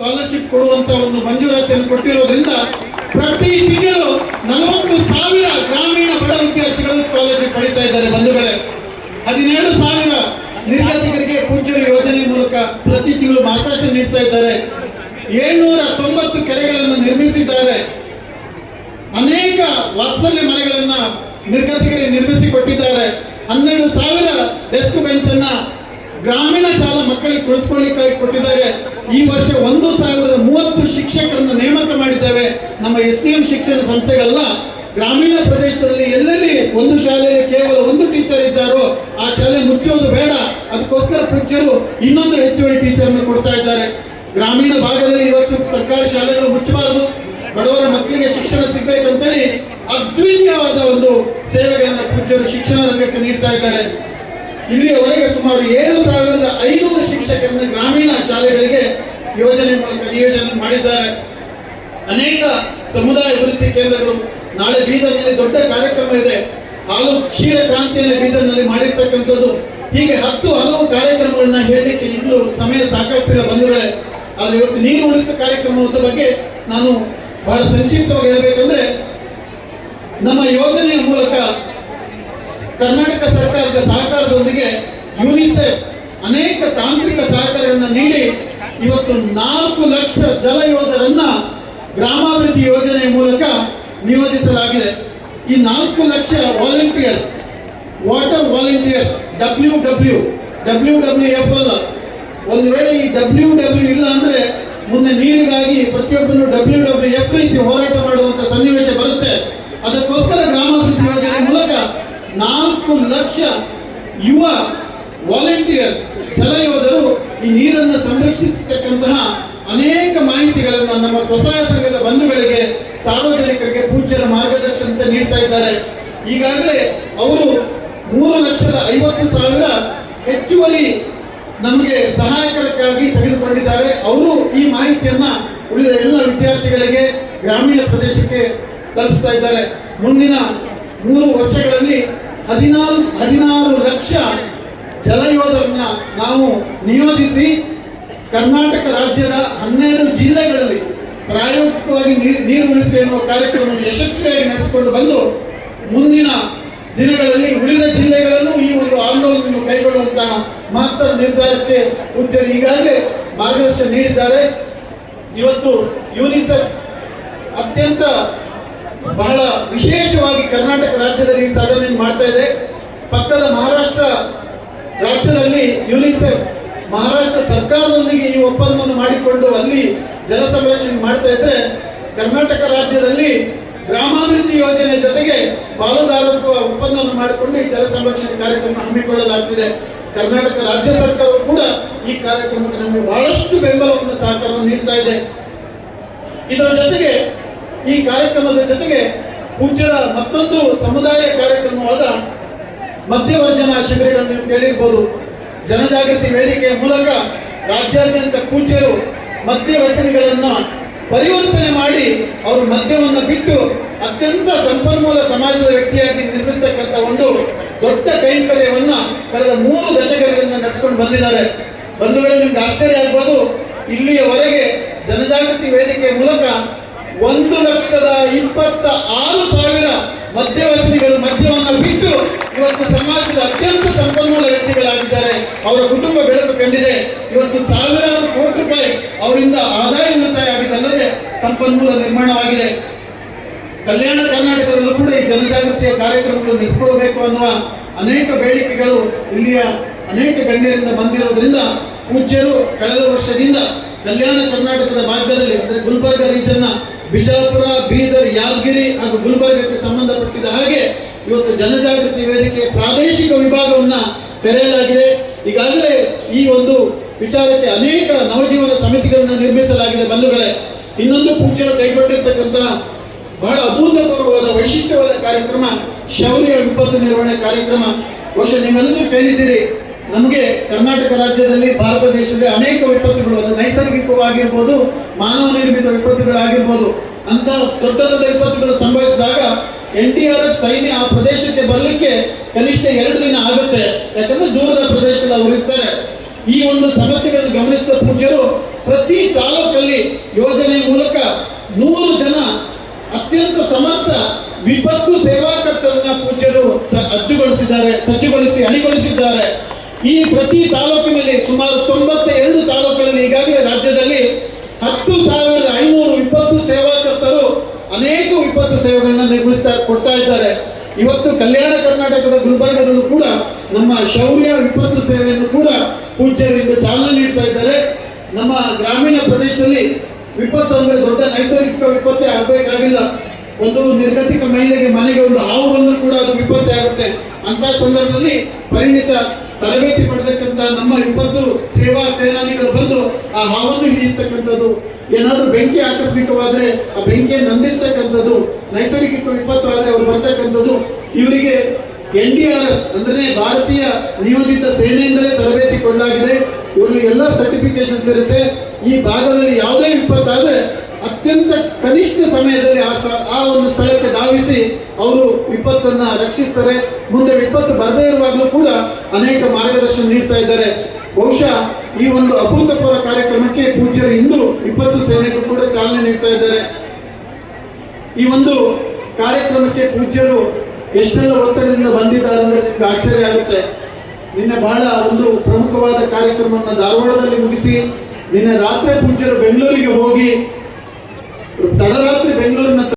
Scholarship ಕೊಡುವಂತ ಒಂದು ಮಂಜೂರಾತಿಯನ್ನು ಕೊಟ್ಟಿರೋದ್ರಿಂದ ಪ್ರತಿ ತಿಂಗಳು ನಲವತ್ತು ಸಾವಿರ ಗ್ರಾಮೀಣ ಬಡ ವಿದ್ಯಾರ್ಥಿಗಳು ಸ್ಕಾಲರ್ಶಿಪ್ ಪಡಿತಾ ಇದ್ದಾರೆ ಬಂಧುಗಳೇ. ಹದಿನೇಳು ಸಾವಿರ ನಿರ್ಗತಿಕರಿಗೆ ಪೂಜ್ಯರು ಯೋಜನೆ ಮೂಲಕ ಪ್ರತಿ ತಿಂಗಳು ಮಾಸಾಶನ ನೀಡ್ತಾ ಇದ್ದಾರೆ. ಏಳ್ನೂರ ತೊಂಬತ್ತು ಕೆರೆಗಳನ್ನು ನಿರ್ಮಿಸಿದ್ದಾರೆ. ಅನೇಕ ವಾತ್ಸಲ್ಯ ಮನೆಗಳನ್ನ ನಿರ್ಗತಿಕರಿಗೆ ನಿರ್ಮಿಸಿ ಕೊಟ್ಟಿದ್ದಾರೆ. ಹನ್ನೆರಡು ಸಾವಿರ ಗ್ರಾಮೀಣ ಶಾಲಾ ಮಕ್ಕಳಿಗೆ ಕುಳಿತುಕೊಳ್ಳಿಕ್ಕಾಗಿ ಕೊಟ್ಟಿದ್ದಾರೆ. ಈ ವರ್ಷ ಒಂದು ಸಾವಿರದ ಮೂವತ್ತು ಶಿಕ್ಷಕರನ್ನು ನೇಮಕ ಮಾಡಿದ್ದೇವೆ. ನಮ್ಮ ಎಸ್ ಡಿ ಎಂ ಶಿಕ್ಷಣ ಸಂಸ್ಥೆಗಲ್ಲ, ಗ್ರಾಮೀಣ ಪ್ರದೇಶದಲ್ಲಿ ಎಲ್ಲೆಲ್ಲಿ ಒಂದು ಶಾಲೆಯಲ್ಲಿ ಕೇವಲ ಒಂದು ಟೀಚರ್ ಇದ್ದಾರೋ, ಆ ಶಾಲೆ ಮುಚ್ಚೋದು ಬೇಡ. ಅದಕ್ಕೋಸ್ಕರ ಪೂಜ್ಯರು ಇನ್ನೊಂದು ಹೆಚ್ಚುವರಿ ಟೀಚರ್ ಅನ್ನು ಕೊಡ್ತಾ ಇದ್ದಾರೆ. ಗ್ರಾಮೀಣ ಭಾಗದಲ್ಲಿ ಇವತ್ತು ಸರ್ಕಾರಿ ಶಾಲೆಗಳು ಮುಚ್ಚಬಾರದು. ಬಡವರ ಮಕ್ಕಳಿಗೆ ಶಿಕ್ಷಣ ಸಿಗ್ಬೇಕಂತೇಳಿ ಅದ್ವಿತೀಯವಾದ ಒಂದು ಸೇವೆಗಳನ್ನು ಪೂಜ್ಯರು ಶಿಕ್ಷಣ ರಂಗಕ್ಕೆ ನೀಡ್ತಾ ಇದ್ದಾರೆ. ಇಲ್ಲಿಯವರೆಗೆ ಸುಮಾರು ಏಳು ಸಾವಿರದ ಐನೂರು ಶಿಕ್ಷಕರನ್ನು ಗ್ರಾಮೀಣ ಶಾಲೆಗಳಿಗೆ ಯೋಜನೆ ಮೂಲಕ ನಿಯೋಜನೆ ಮಾಡಿದ್ದಾರೆ. ಅನೇಕ ಸಮುದಾಯ ಅಭಿವೃದ್ಧಿ ಕೇಂದ್ರಗಳು ನಾಳೆ ಬೀದರ್ನಲ್ಲಿ ದೊಡ್ಡ ಕಾರ್ಯಕ್ರಮ ಇದೆ. ಹಾಲು ಕ್ಷೀರ ಕ್ರಾಂತಿಯನ್ನು ಬೀದರ್ನಲ್ಲಿ ಮಾಡಿರ್ತಕ್ಕಂಥದ್ದು. ಹೀಗೆ ಹತ್ತು ಹಲವು ಕಾರ್ಯಕ್ರಮಗಳನ್ನ ಹೇಳಲಿಕ್ಕೆ ಇಂದು ಸಮಯ ಸಾಕಾಗ್ತಿಲ್ಲ ಬಂಧುಗಳೇ. ಆದ್ರೆ ಇವತ್ತು ನೀರು ಉಳಿಸುವ ಕಾರ್ಯಕ್ರಮದ ಬಗ್ಗೆ ನಾನು ಬಹಳ ಸಂಕ್ಷಿಪ್ತವಾಗಿ ಹೇಳ್ಬೇಕಂದ್ರೆ ನಮ್ಮ ಯೋಜನೆಯ ಮೂಲಕ ಕರ್ನಾಟಕ ಸರ್ಕಾರದ ಸಹಕಾರದೊಂದಿಗೆ ಯುನಿಸೆಫ್ ಅನೇಕ ತಾಂತ್ರಿಕ ಸಹಕಾರಗಳನ್ನು ನೀಡಿ ಇವತ್ತು ನಾಲ್ಕು ಲಕ್ಷ ಜಲ ಯೋಧರನ್ನ ಗ್ರಾಮಾಭಿವೃದ್ಧಿ ಯೋಜನೆಯ ಮೂಲಕ ನಿಯೋಜಿಸಲಾಗಿದೆ. ಈ ನಾಲ್ಕು lakh volunteers water volunteers W W W W F ಅಲ್ಲ. ಒಂದು ವೇಳೆ ಈ ಡಬ್ಲ್ಯೂ ಡಬ್ಲ್ಯೂ ಇಲ್ಲ ಅಂದ್ರೆ ಮುಂದೆ ನೀರಿಗಾಗಿ ಪ್ರತಿಯೊಬ್ಬರು ಡಬ್ಲ್ಯೂ ಡಬ್ಲ್ಯೂ ಎಫ್ ರೀತಿ ಹೋರಾಟ ಮಾಡುವಂತ ಸನ್ನಿವೇಶ ಬರುತ್ತೆ. ಅದಕ್ಕೋಸ್ಕರ ಯೋಜನೆ ಮೂಲಕ ನಾಲ್ಕು ಲಕ್ಷ ಯುವ ವಾಲಂಟಿಯರ್ಸ್ ಜಲಯೋಧರು ಈ ನೀರನ್ನು ಸಂರಕ್ಷಿಸತಕ್ಕಂತಹ ಅನೇಕ ಮಾಹಿತಿಗಳನ್ನು ನಮ್ಮ ಸ್ವಸಹಾಯ ಸಂಘದ ಬಂಧುಗಳಿಗೆ ಸಾರ್ವಜನಿಕರಿಗೆ ಪೂಜ್ಯರ ಮಾರ್ಗದರ್ಶನ ನೀಡ್ತಾ ಇದ್ದಾರೆ. ಈಗಾಗಲೇ ಅವರು ಮೂರು ಲಕ್ಷದ ಐವತ್ತು ಸಾವಿರ ಹೆಚ್ಚುವರಿ ನಮಗೆ ಸಹಾಯಕರಕ್ಕಾಗಿ ತೆಗೆದುಕೊಂಡಿದ್ದಾರೆ. ಅವರು ಈ ಮಾಹಿತಿಯನ್ನ ಉಳಿದ ಎಲ್ಲ ವಿದ್ಯಾರ್ಥಿಗಳಿಗೆ ಗ್ರಾಮೀಣ ಪ್ರದೇಶಕ್ಕೆ ತಲುಪಿಸ್ತಾ ಇದ್ದಾರೆ. ಮುಂದಿನ ಮೂರು ವರ್ಷಗಳಲ್ಲಿ ಹದಿನಾರು ಹದಿನಾರು ಲಕ್ಷ ಜಲಯೋಧರನ್ನ ನಾವು ನಿಯೋಜಿಸಿ ಕರ್ನಾಟಕ ರಾಜ್ಯದ ಹನ್ನೆರಡು ಜಿಲ್ಲೆಗಳಲ್ಲಿ ಪ್ರಾಯೋಗಿಕವಾಗಿ ನೀರು ನೀರು ಉಳಿಸಿ ಎನ್ನುವ ಕಾರ್ಯಕ್ರಮವನ್ನು ಯಶಸ್ವಿಯಾಗಿ ನಡೆಸಿಕೊಂಡು ಬಂದು ಮುಂದಿನ ದಿನಗಳಲ್ಲಿ ಉಳಿದ ಜಿಲ್ಲೆಗಳಲ್ಲೂ ಈ ಒಂದು ಆಂದೋಲನವನ್ನು ಕೈಗೊಳ್ಳುವಂತಹ ಮಹತ್ತರ ನಿರ್ಧಾರಕ್ಕೆ ಉದ್ಯಮ ಈಗಾಗಲೇ ಮಾರ್ಗದರ್ಶನ ನೀಡಿದ್ದಾರೆ. ಇವತ್ತು ಯುನಿಸೆಫ್ ಅತ್ಯಂತ ಬಹಳ ವಿಶೇಷವಾಗಿ ಕರ್ನಾಟಕ ರಾಜ್ಯದಲ್ಲಿ ಈ ಸಾಧನೆಯನ್ನು ಮಾಡ್ತಾ ಇದೆ. ಪಕ್ಕದ ಮಹಾರಾಷ್ಟ್ರ ರಾಜ್ಯದಲ್ಲಿ ಯುನಿಸೆಫ್ ಮಹಾರಾಷ್ಟ್ರ ಸರ್ಕಾರದೊಂದಿಗೆ ಈ ಒಪ್ಪಂದವನ್ನು ಮಾಡಿಕೊಂಡು ಅಲ್ಲಿ ಜಲ ಸಂರಕ್ಷಣೆ ಮಾಡ್ತಾ ಇದ್ರೆ ಕರ್ನಾಟಕ ರಾಜ್ಯದಲ್ಲಿ ಗ್ರಾಮಾಭಿವೃದ್ಧಿ ಯೋಜನೆ ಜೊತೆಗೆ ಪಾಲುದಾರತ್ವ ಒಪ್ಪಂದವನ್ನು ಮಾಡಿಕೊಂಡು ಈ ಜಲ ಸಂರಕ್ಷಣೆ ಕಾರ್ಯಕ್ರಮ ಹಮ್ಮಿಕೊಳ್ಳಲಾಗ್ತಿದೆ. ಕರ್ನಾಟಕ ರಾಜ್ಯ ಸರ್ಕಾರವು ಕೂಡ ಈ ಕಾರ್ಯಕ್ರಮಕ್ಕೆ ನಮಗೆ ಬಹಳಷ್ಟು ಬೆಂಬಲವನ್ನು ಸಹಕಾರವನ್ನು ನೀಡ್ತಾ ಇದೆ. ಇದರ ಜೊತೆಗೆ ಈ ಕಾರ್ಯಕ್ರಮದ ಜೊತೆಗೆ ಪೂಜ್ಯರ ಮತ್ತೊಂದು ಸಮುದಾಯ ಕಾರ್ಯಕ್ರಮವಾದ ಮಧ್ಯವರ್ಜನ ಶಿಬಿರಗಳನ್ನು ನೀವು ಕೇಳಿರ್ಬೋದು. ಜನಜಾಗೃತಿ ವೇದಿಕೆಯ ಮೂಲಕ ರಾಜ್ಯಾದ್ಯಂತ ಪೂಜ್ಯರು ಮದ್ಯ ವ್ಯಸನಿಗಳನ್ನ ಪರಿವರ್ತನೆ ಮಾಡಿ ಅವರು ಮದ್ಯವನ್ನು ಬಿಟ್ಟು ಅತ್ಯಂತ ಸಂಪನ್ಮೂಲ ಸಮಾಜದ ವ್ಯಕ್ತಿಯಾಗಿ ನಿರ್ಮಿಸತಕ್ಕಂಥ ಒಂದು ದೊಡ್ಡ ಕೈಂಕರ್ಯವನ್ನ ಕಳೆದ ಮೂರು ದಶಕಗಳಿಂದ ನಡೆಸ್ಕೊಂಡು ಬಂದಿದ್ದಾರೆ. ಬಂಧುಗಳೇ, ನಿಮ್ಗೆ ಆಶ್ಚರ್ಯ ಆಗ್ಬೋದು. ಇಲ್ಲಿಯವರೆಗೆ ಜನಜಾಗೃತಿ ವೇದಿಕೆಯ ಮೂಲಕ ಒಂದು ಲಕ್ಷದ ಇಪ್ಪತ್ತ ಆರು ಸಾವಿರ ಮಧ್ಯವರ್ತಿಗಳು ಮದ್ಯವನ್ನು ಬಿಟ್ಟು ಇವತ್ತು ಸಮಾಜದ ಅತ್ಯಂತ ಸಂಪನ್ಮೂಲ ವ್ಯಕ್ತಿಗಳಾಗಿದ್ದಾರೆ. ಅವರ ಕುಟುಂಬ ಬೆಳಕು ಕಂಡಿದೆ. ಇವತ್ತು ಸಾವಿರಾರು ಕೋಟಿ ರೂಪಾಯಿ ಅವರಿಂದ ಆದಾಯ ಉಳಿತಾಯ ಆಗಿದ್ದಲ್ಲದೆ ಸಂಪನ್ಮೂಲ ನಿರ್ಮಾಣವಾಗಿದೆ. ಕಲ್ಯಾಣ ಕರ್ನಾಟಕದಲ್ಲೂ ಕೂಡ ಈ ಜನಜಾಗೃತಿಯ ಕಾರ್ಯಕ್ರಮಗಳು ನಡೆಸಿಕೊಳ್ಬೇಕು ಅನ್ನುವ ಅನೇಕ ಬೇಡಿಕೆಗಳು ಇಲ್ಲಿಯ ಅನೇಕ ಗಣ್ಯರಿಂದ ಬಂದಿರೋದ್ರಿಂದ ಪೂಜ್ಯರು ಕಳೆದ ವರ್ಷದಿಂದ ಕಲ್ಯಾಣ ಕರ್ನಾಟಕದ ಭಾಗದಲ್ಲಿ ಅಂದರೆ ಗುಲ್ಬರ್ಗ ರೀಜನ್ನ ಬಿಜಾಪುರ, ಬೀದರ್, ಯಾದಗಿರಿ ಹಾಗೂ ಗುಲ್ಬರ್ಗಕ್ಕೆ ಸಂಬಂಧಪಟ್ಟಿದ ಹಾಗೆ ಇವತ್ತು ಜನಜಾಗೃತಿ ವೇದಿಕೆ ಪ್ರಾದೇಶಿಕ ವಿಭಾಗವನ್ನ ತೆರೆಯಲಾಗಿದೆ. ಈಗಾಗಲೇ ಈ ಒಂದು ವಿಚಾರಕ್ಕೆ ಅನೇಕ ನವಜೀವನ ಸಮಿತಿಗಳನ್ನು ನಿರ್ಮಿಸಲಾಗಿದೆ ಬಂಧುಗಳೇ. ಇನ್ನೊಂದು ಪೂಜೆಯನ್ನು ಕೈಗೊಂಡಿರ್ತಕ್ಕಂಥ ಬಹಳ ಅಭೂತಪೂರ್ವವಾದ ವೈಶಿಷ್ಟ್ಯವಾದ ಕಾರ್ಯಕ್ರಮ, ಶೌರ್ಯ ವಿಪತ್ತು ನಿರ್ವಹಣೆ ಕಾರ್ಯಕ್ರಮ. ಬಹುಶಃ ನೀವೆಲ್ಲರೂ ಕೇಳಿದ್ದೀರಿ, ನಮಗೆ ಕರ್ನಾಟಕ ರಾಜ್ಯದಲ್ಲಿ ಭಾರತ ದೇಶದಲ್ಲಿ ಅನೇಕ ವಿಪತ್ತುಗಳು ಅದು ನೈಸರ್ಗಿಕವಾಗಿರ್ಬೋದು, ಮಾನವ ನಿರ್ಮಿತ ವಿಪತ್ತುಗಳಾಗಿರ್ಬೋದು ಅಂತ ದೊಡ್ಡ ದೊಡ್ಡ ವಿಪತ್ತುಗಳು ಸಂಭವಿಸಿದಾಗ ಎನ್ ಡಿ ಆರ್ ಎಫ್ ಸೈನ್ಯ ಆ ಪ್ರದೇಶಕ್ಕೆ ಬರಲಿಕ್ಕೆ ಕನಿಷ್ಠ ಎರಡು ದಿನ ಆಗುತ್ತೆ. ಯಾಕಂದ್ರೆ ದೂರದ ಪ್ರದೇಶದಲ್ಲಿ ಅವರು ಇರ್ತಾರೆ. ಈ ಒಂದು ಸಮಸ್ಯೆಗಳನ್ನು ಗಮನಿಸಿದ ಪೂಜ್ಯರು, ಪ್ರತಿ ತಾಲೂಕಲ್ಲಿ ಯೋಜನೆ ಮೂಲಕ ನೂರು ಜನ ಅತ್ಯಂತ ಸಮರ್ಥ ವಿಪತ್ತು ಸೇವಾಕರ್ತರನ್ನ ಪೂಜ್ಯರು ಅಚ್ಚುಗೊಳಿಸಿದ್ದಾರೆ ಸಜ್ಜುಗೊಳಿಸಿ ಅಣಿಗೊಳಿಸಿದ್ದಾರೆ ಈ ಪ್ರತಿ ತಾಲೂಕಿನಲ್ಲಿ ಸುಮಾರು ತೊಂಬತ್ತ ಎರಡು ಈಗಾಗಲೇ ರಾಜ್ಯದಲ್ಲಿ ಹತ್ತು ಸಾವಿರದ ಐನೂರು ವಿಪತ್ತು ಸೇವಾಕರ್ತರು ಅನೇಕ ವಿಪತ್ತು ಸೇವೆಗಳನ್ನ ನಿರ್ಮಿಸ್ತಾ ಕೊಡ್ತಾ ಇದ್ದಾರೆ. ಇವತ್ತು ಕಲ್ಯಾಣ ಕರ್ನಾಟಕದ ಗುಲ್ಬರ್ಗದಲ್ಲೂ ಕೂಡ ನಮ್ಮ ಶೌರ್ಯ ವಿಪತ್ತು ಸೇವೆಯನ್ನು ಕೂಡ ಪೂಜ್ಯರಿಂದ ಚಾಲನೆ ನೀಡ್ತಾ ಇದ್ದಾರೆ. ನಮ್ಮ ಗ್ರಾಮೀಣ ಪ್ರದೇಶದಲ್ಲಿ ವಿಪತ್ತು ಅಂದ್ರೆ ದೊಡ್ಡ ನೈಸರ್ಗಿಕ ವಿಪತ್ತೇ ಆಗಬೇಕಾಗಿಲ್ಲ. ಒಂದು ನಿರ್ಗತಿಕ ಮಹಿಳೆಗೆ ಮನೆಗೆ ಒಂದು ಹಾವು ಬಂದರೂ ಕೂಡ ಅದು ವಿಪತ್ತೇ ಆಗುತ್ತೆ. ಅಂತ ಸಂದರ್ಭದಲ್ಲಿ ಪರಿಣಿತ ತರಬೇತಿ ಪಡೆದಕ್ಕಂತ ನಮ್ಮ ಇಪ್ಪತ್ತು ಸೇವಾ ಸೇನಾನಿಗಳು ಬಂದು ಆ ಹಾವನ್ನು ಹಿಡಿಯತಕ್ಕಂಥದ್ದು. ಏನಾದರೂ ಬೆಂಕಿ ಆಕಸ್ಮಿಕವಾದರೆ ಆ ಬೆಂಕಿಯನ್ನು ನಂದಿಸ್ತಕ್ಕಂಥದ್ದು. ನೈಸರ್ಗಿಕ ವಿಪತ್ತು ಆದ್ರೆ ಅವರು ಬರ್ತಕ್ಕಂಥದ್ದು. ಇವರಿಗೆ ಎನ್ ಡಿ ಆರ್ ಎಫ್ ಅಂದ್ರೆ ಭಾರತೀಯ ನಿಯೋಜಿತ ಸೇನೆಯಿಂದಲೇ ತರಬೇತಿ ಕೊಡಲಾಗಿದೆ ಇವರು ಎಲ್ಲ ಸರ್ಟಿಫಿಕೇಶನ್ಸ್ ಇರುತ್ತೆ. ಈ ಭಾಗದಲ್ಲಿ ಯಾವುದೇ ವಿಪತ್ತಾದ್ರೆ ಅತ್ಯಂತ ಕನಿಷ್ಠ ಸಮಯದಲ್ಲಿ ಆ ಆ ಒಂದು ಸ್ಥಳಕ್ಕೆ ಧಾವಿಸಿ ಅವರು ವಿಪತ್ತನ್ನ ರಕ್ಷಿಸ್ತಾರೆ. ಮುಂದೆ ವಿಪತ್ತು ಬರದೇ ಇರುವಾಗಲೂ ಕೂಡ ಅನೇಕ ಮಾರ್ಗದರ್ಶನ ನೀಡ್ತಾ ಇದ್ದಾರೆ. ಬಹುಶಃ ಈ ಒಂದು ಅಭೂತಪೂರ್ವ ಕಾರ್ಯಕ್ರಮಕ್ಕೆ ಪೂಜ್ಯರು ಇಂದು ವಿಪತ್ತು ಸೇನೆಗೂ ಕೂಡ ಚಾಲನೆ ನೀಡ್ತಾ ಇದ್ದಾರೆ. ಈ ಒಂದು ಕಾರ್ಯಕ್ರಮಕ್ಕೆ ಪೂಜ್ಯರು ಎಷ್ಟೆಲ್ಲ ಒತ್ತಡದಿಂದ ಬಂದಿದ್ದಾರೆ ಅಂದ್ರೆ ಆಶ್ಚರ್ಯ ಆಗುತ್ತೆ. ನಿನ್ನೆ ಬಹಳ ಒಂದು ಪ್ರಮುಖವಾದ ಕಾರ್ಯಕ್ರಮವನ್ನು ಧಾರವಾಡದಲ್ಲಿ ಮುಗಿಸಿ, ನಿನ್ನೆ ರಾತ್ರಿ ಪೂಜ್ಯರು ಬೆಂಗಳೂರಿಗೆ ಹೋಗಿ ತಡರಾತ್ರಿ ಬೆಂಗಳೂರಿನ